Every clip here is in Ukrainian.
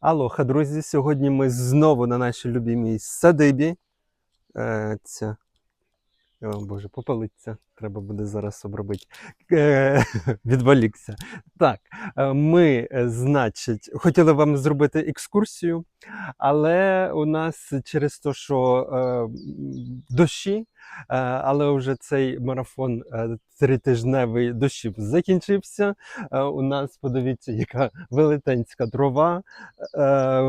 Алоха, друзі. Сьогодні ми знову на нашій любимій садибі. Е, ця... О, Боже, попалиться. Треба буде зараз обробити. Е, відволікся. Так, е, ми, е, значить, хотіли вам зробити екскурсію, але у нас через те, що дощі, але вже цей марафон тритижневий дощів закінчився. У нас, подивіться, яка велетенська трава. Е,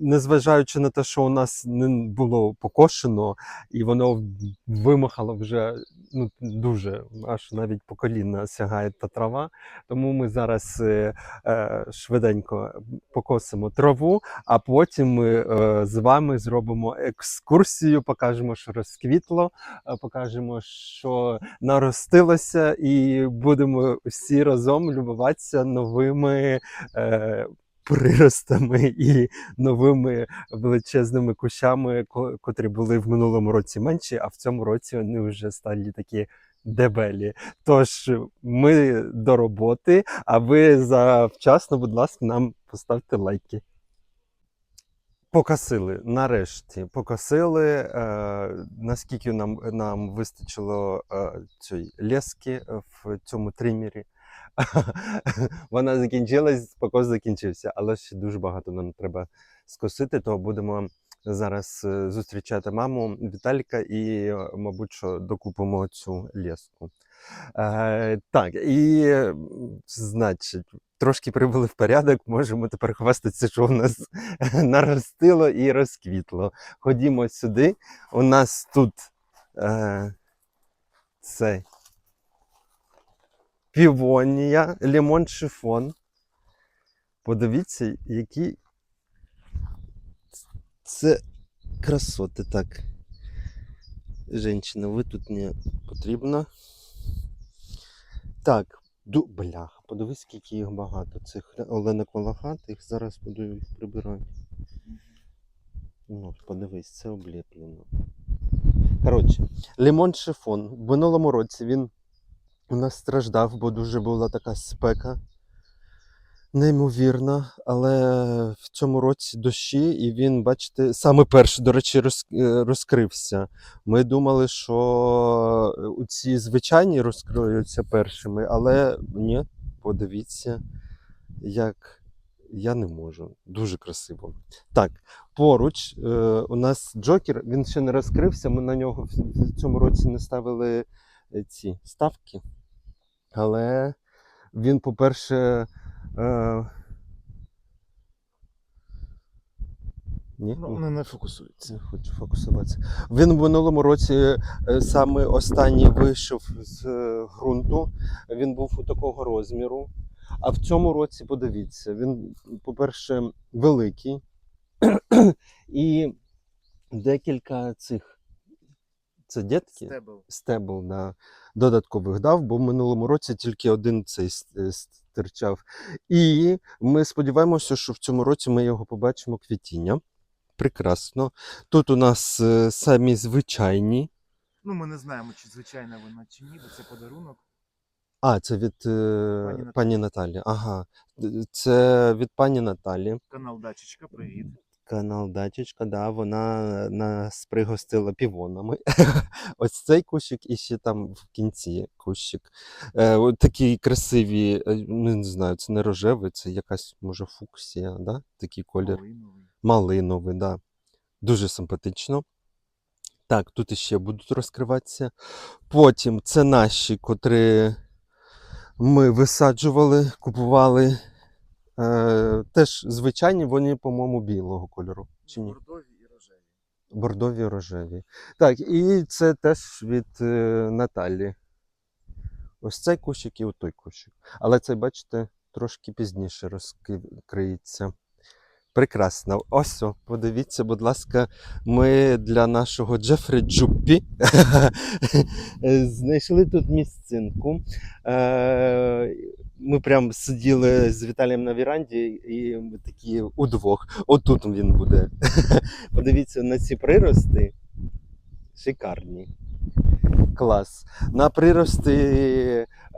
незважаючи на те, що у нас не було покошено, і воно вимахало вже ну, дуже, аж навіть по коліна сягає та трава. Тому ми зараз е, е, швиденько покосимо траву, а потім ми е, з вами зробимо екскурсію, покажемо, що розквітло, е, покажемо, що наростилося, і будемо всі разом любуватися новими. Е, Приростами і новими величезними кущами, ко- котрі були в минулому році менші, а в цьому році вони вже стали такі дебелі. Тож ми до роботи, а ви завчасно, будь ласка, нам поставте лайки. Покосили, нарешті покосили. Е, наскільки нам, нам вистачило е, цієї лески в цьому тримірі. Вона закінчилась, покос закінчився, але ще дуже багато нам треба скосити, то будемо зараз е, зустрічати маму Віталіка і, е, мабуть, що докупимо цю леску. Е, так, і значить, трошки привели в порядок, можемо тепер хвастатися, що у нас наростило і розквітло. Ходімо сюди. У нас тут е, це півонія, лимон шифон. Подивіться, які це красоти. Так. Женщина, ви тут не потрібно. Так, ду... бляха, подивись, скільки їх багато. Цих оленок волохатих. Зараз буду їх прибирати. Ну, подивись, це обліплено. Коротше, лимон шифон. В минулому році він у нас страждав, бо дуже була така спека. Неймовірна, але в цьому році дощі, і він, бачите, саме перший, до речі, е, розкрився. Ми думали, що е, ці звичайні розкриються першими, але ні, подивіться, як я не можу. Дуже красиво. Так, поруч е, у нас Джокер, він ще не розкрився. Ми на нього в, цьому році не ставили е, ці ставки. Але він, по-перше, е, ні? Ну, вони не фокусуються. Не хочу фокусуватися. Він в минулому році е, саме останній вийшов з е, ґрунту. Він був у такого розміру. А в цьому році, подивіться, він, по-перше, великий. І декілька цих. Це дітки? Стебл. стебл да, додаткових дав, бо в минулому році тільки один цей е, стирчав. І ми сподіваємося, що в цьому році ми його побачимо квітіння. Прекрасно. Тут у нас е, самі звичайні. Ну, ми не знаємо, чи звичайна вона чи ні, бо це подарунок. А, це від е, Пані Наталі. пані Наталі. Ага. Це від пані Наталі. Канал Дачечка, привіт. Канал Дачечка, да, вона нас пригостила півонами. Ось цей кущик і ще там в кінці кущик. Е, от такі красиві, е, ну, не знаю, це не рожевий, це якась, може, фуксія, да? такий колір. Малиновий. Малиновий, да. Дуже симпатично. Так, тут іще будуть розкриватися. Потім це наші, котрі ми висаджували, купували. Е, теж звичайні, вони, по-моєму, білого кольору. Чи ні? Бордові і рожеві. Бордові рожеві. Так, і це теж від е, Наталі. Ось цей кущик і отой кущик. Але цей, бачите, трошки пізніше розкриється. Прекрасно. Ось, подивіться, будь ласка, ми для нашого Джефрі Джуппі знайшли тут місцинку. Ми прям сиділи з Віталієм на віранді, і ми такі удвох. Отут він буде. Подивіться на ці прирости. Шикарні. Клас. На прирости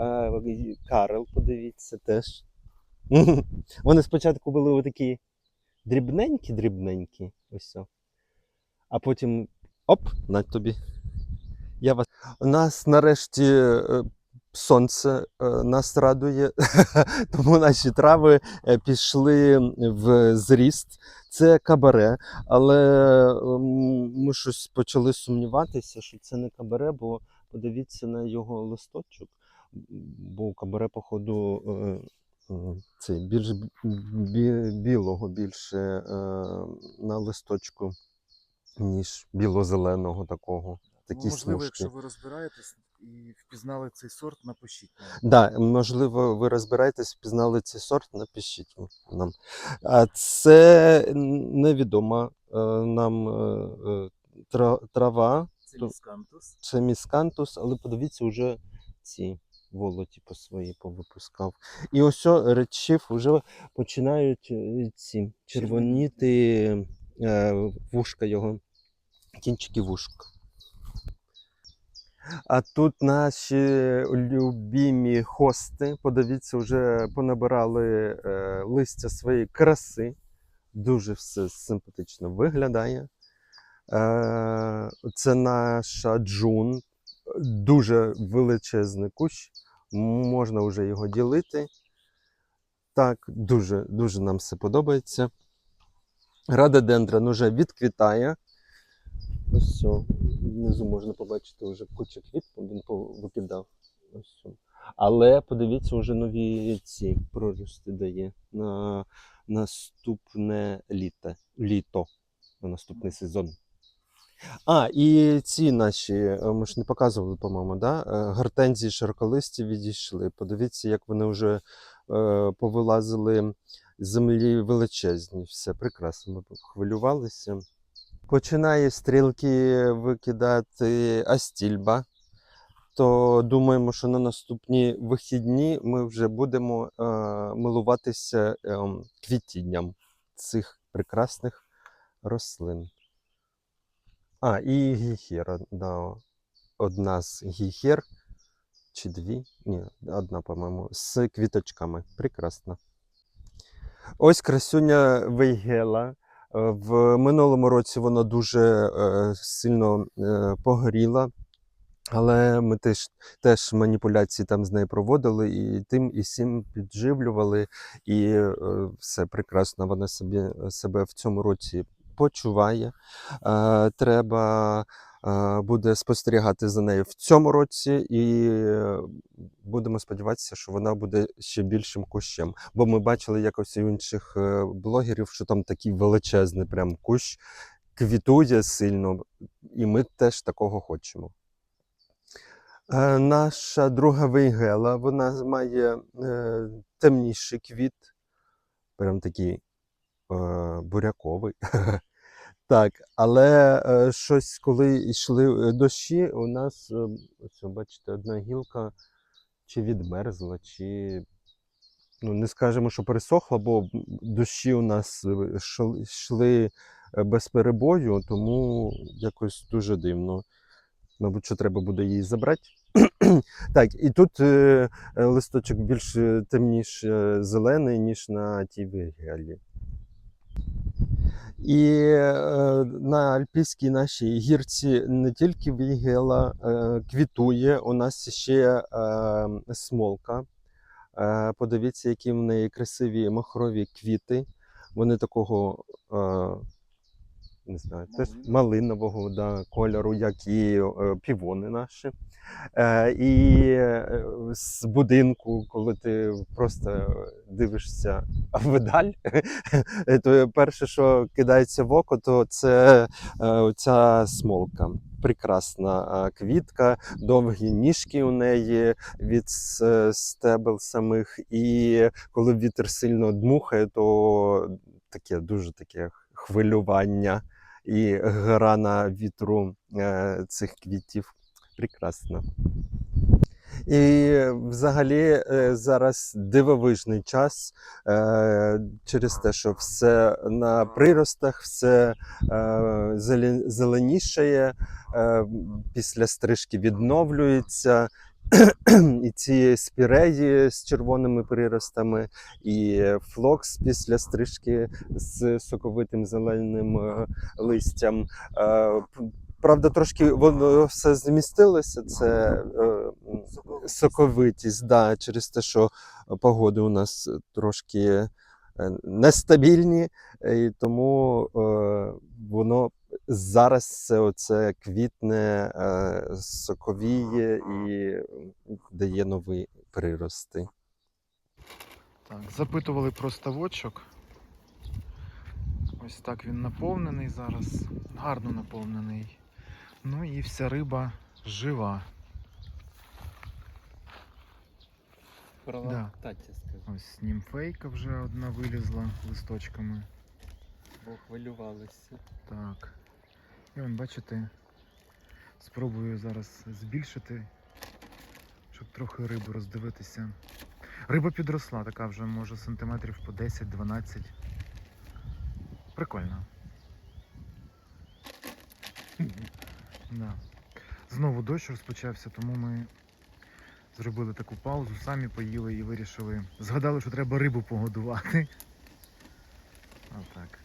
е, Карел, подивіться теж. Вони спочатку були отакі дрібненькі-дрібненькі. Ось. А потім оп, на тобі. Я вас... У нас нарешті е, сонце е, нас радує, тому наші трави е, пішли в зріст. Це кабаре, але ем, ми щось почали сумніватися, що це не кабаре, бо подивіться на його листочок. Бо кабаре, походу, е, цей більш бі- білого більше е, на листочку, ніж біло-зеленого такого. Такі Ну, можливо, смужки. якщо ви розбираєтесь і впізнали цей сорт, напишіть нам. Да, можливо, ви розбираєтесь, впізнали цей сорт, напишіть нам. А це невідома е, нам е, е, тра- трава, Це То- міскантус. це міскантус, але подивіться, вже ці волоті по свої повипускав. І ось речів вже починають е, ці червоніти е, вушка його, кінчики вушка. А тут наші любімі хости, подивіться, вже понабирали е, листя своєї краси. Дуже все симпатично виглядає. Е, це наша джун, дуже величезний кущ. Можна вже його ділити. Так, дуже, дуже нам все подобається. Радодендрон вже відквітає. Ось все. Внизу можна побачити вже куча квіт, він викидав. Ось все. Але подивіться, вже нові ці прорости дає на наступне літо. літо на наступний сезон. А, і ці наші, е, ми ж не показували, по-моєму, да? е, гортензії широколисті відійшли. Подивіться, як вони вже е, повилазили з землі величезні. Все прекрасно. Ми хвилювалися. Починає стрілки викидати Астільба. То думаємо, що на наступні вихідні ми вже будемо е, милуватися е, квітінням цих прекрасних рослин. А, і гіхера, да. Одна з гіхер, чи дві? Ні, одна, по-моєму, з квіточками. Прекрасно. Ось красуня Вейгела. Е, В минулому році вона дуже е, сильно е, погоріла, але ми теж, теж маніпуляції там з нею проводили, і тим і сім підживлювали, і все прекрасно. Вона собі, себе в цьому році почуває. Треба буде спостерігати за нею в цьому році, і е, будемо сподіватися, що вона буде ще більшим кущем. Бо ми бачили якось у інших е, блогерів, що там такий величезний прям кущ квітує сильно, і ми теж такого хочемо. Е, Наша друга вейгела, вона має е, темніший квіт, прям такий е, буряковий. Так, але е, щось, коли йшли е, дощі, у нас, е, ось, бачите, одна гілка чи відмерзла, чи ну, не скажемо, що пересохла, бо дощі у нас е, йшли е, без перебою, тому якось дуже дивно. Мабуть, що треба буде її забрати. так, і тут е, листочок більш темніше зелений, ніж на тій вигалі. І е, на альпійській нашій гірці не тільки вігела е, квітує, у нас ще е, смолка. Подивіться, які в неї красиві махрові квіти. Вони такого не знаю, теж малинового да, кольору, як і е, півони наші. Е, і е, з будинку, коли ти просто дивишся вдаль, то перше, що кидається в око, то це е, ця смолка. Прекрасна квітка, довгі ніжки у неї від стебел самих. І коли вітер сильно дмухає, то таке дуже таке хвилювання і гра на вітру е, цих квітів. Прекрасно. І взагалі е, зараз дивовижний час е, через те, що все на приростах, все зеленішає, після стрижки відновлюється. І ці спіреї з червоними приростами, і флокс після стрижки з соковитим зеленим е, листям. Е, Правда, трошки воно все змістилося. Це е, Соковитість. да, через те, що погоди у нас трошки нестабільні, і тому воно зараз це оце квітне, е, соковіє і дає нові прирости. Так, запитували про ставочок. Ось так він наповнений зараз. Гарно наповнений. Ну і вся риба жива. Да. Таті скажи, Ось німфейка вже одна вилізла листочками. бо хвилювалися. Так. І вон, бачите, спробую зараз збільшити, щоб трохи рибу роздивитися. Риба підросла, така вже може сантиметрів по 10-12. Прикольно. Да. Знову дощ розпочався, тому ми зробили таку паузу, самі поїли і вирішили. Згадали, що треба рибу погодувати. Отак.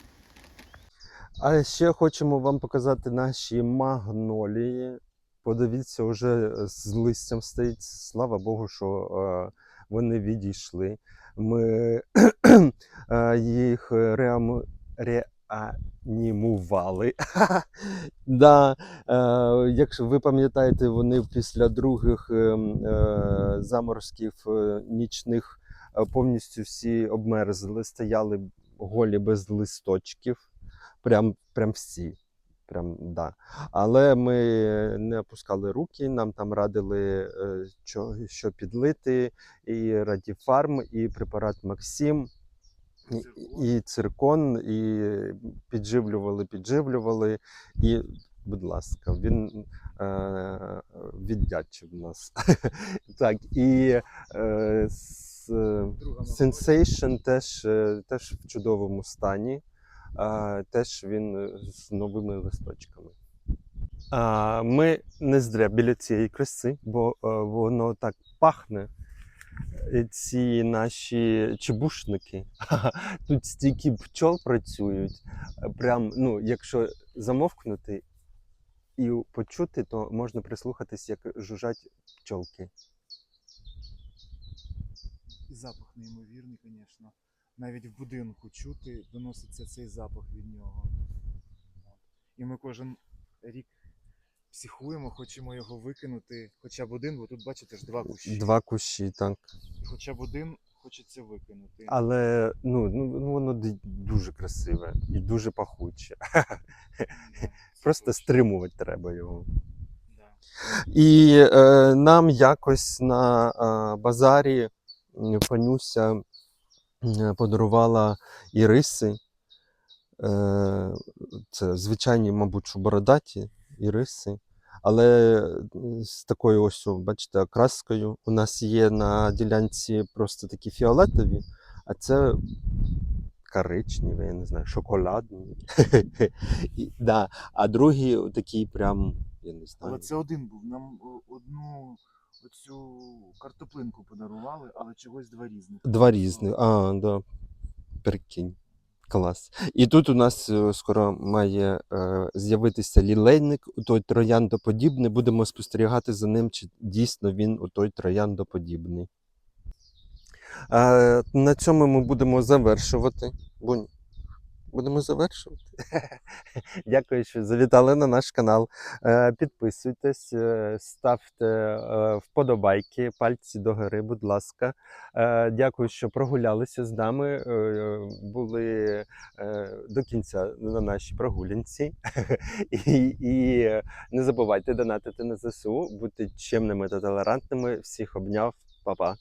А ще хочемо вам показати наші магнолії. Подивіться, вже з листям стоїть. Слава Богу, що е, вони відійшли. Ми е, їх реам... реанімували. да, е, якщо ви пам'ятаєте, вони після других е, е, заморозків е, нічних е, повністю всі обмерзли, стояли голі без листочків. Прям, прям всі. Прям, да. Але ми не опускали руки, нам там радили, е, що, що підлити, і Радіфарм, і препарат Максим, і, і циркон, і підживлювали, підживлювали. І, будь ласка, він е, віддячив нас. так, і е, с, Sensation теж, е, теж в чудовому стані. А, теж він е, з новими листочками. А, ми не зря біля цієї краси, бо е, воно так пахне. Ці наші чебушники. Тут стільки пчол працюють. Прям, ну, якщо замовкнути і почути, то можна прислухатись, як жужжать пчолки. Запах неймовірний, звісно. Навіть в будинку чути, доноситься цей запах від нього. І ми кожен рік психуємо, хочемо його викинути. Хоча б один, бо тут бачите ж два кущі. Два кущі, так. Хоча б один хочеться викинути. Але ну, ну, ну воно дуже красиве і дуже пахуче. Просто стримувати треба його. І е, нам якось на е, базарі м, подарувала іриси. Е, це звичайні, мабуть, бородаті іриси. Але з такою ось, бачите, окраскою. У нас є на ділянці просто такі фіолетові, а це коричневі, я не знаю, шоколадні. Да. А другі такі прям, я не знаю. Але це один був. Нам одну оцю картоплинку подарували, але чогось два різних. Два різних. А, да. Прикинь. Клас. І тут у нас е, скоро має е, з'явитися лілейник, той трояндоподібний. Будемо спостерігати за ним, чи дійсно він той трояндоподібний. Е, на цьому ми будемо завершувати. Бунь. Будемо завершувати. Дякую, що завітали на наш канал. Е, Підписуйтесь, е, ставте е, вподобайки, пальці догори, будь ласка. Дякую, що прогулялися з нами. Були до кінця на нашій прогулянці. І, не забувайте донатити на ЗСУ, бути чемними та толерантними. Всіх обняв, Па-па.